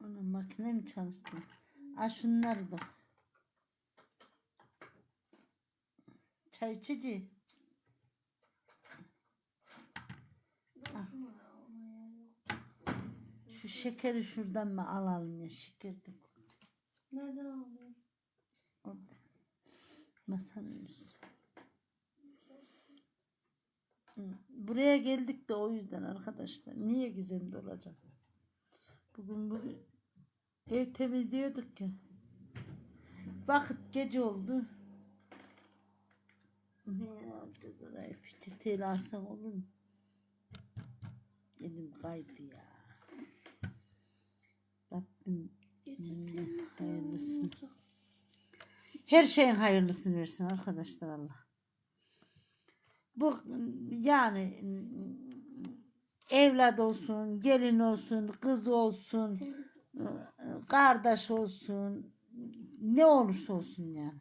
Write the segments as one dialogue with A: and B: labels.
A: Ana makine mi çalıştı? Aa şunları da. Çay içici. Şu şekeri şuradan mı alalım ya şeker de.
B: Nereden aldın?
A: Orada. Masanın üstü. Buraya geldik de o yüzden arkadaşlar. Niye gizemde olacak? Bugün bugün ev temizliyorduk ya. Vakit gece oldu. Ne yapacağız orayı? Peçeteyle alsak olur mu? Elim kaydı ya. Rabbim hayırlısını. Her şeyin hayırlısını versin arkadaşlar Allah. Bu yani evlat olsun, gelin olsun, kız olsun,
B: Temiz.
A: kardeş olsun, ne olursa olsun yani.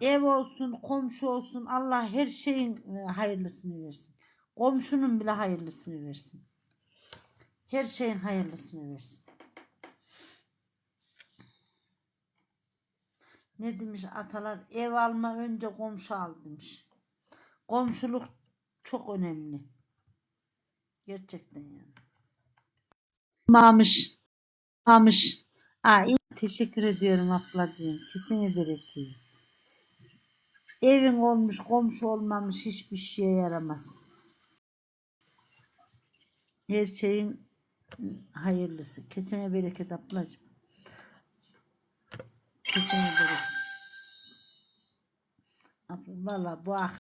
A: Ev olsun, komşu olsun, Allah her şeyin e, hayırlısını versin. Komşunun bile hayırlısını versin. Her şeyin hayırlısını versin. Ne demiş atalar? Ev alma önce komşu al demiş. Komşuluk çok önemli. Gerçekten yani. Mamış. Mamış. Aa. Teşekkür ediyorum ablacığım. Kesine bereket. Evin olmuş, komşu olmamış hiçbir şeye yaramaz. Her şeyin hayırlısı. Kesene bereket ablacığım. Bereket. Abla, Valla bu akşam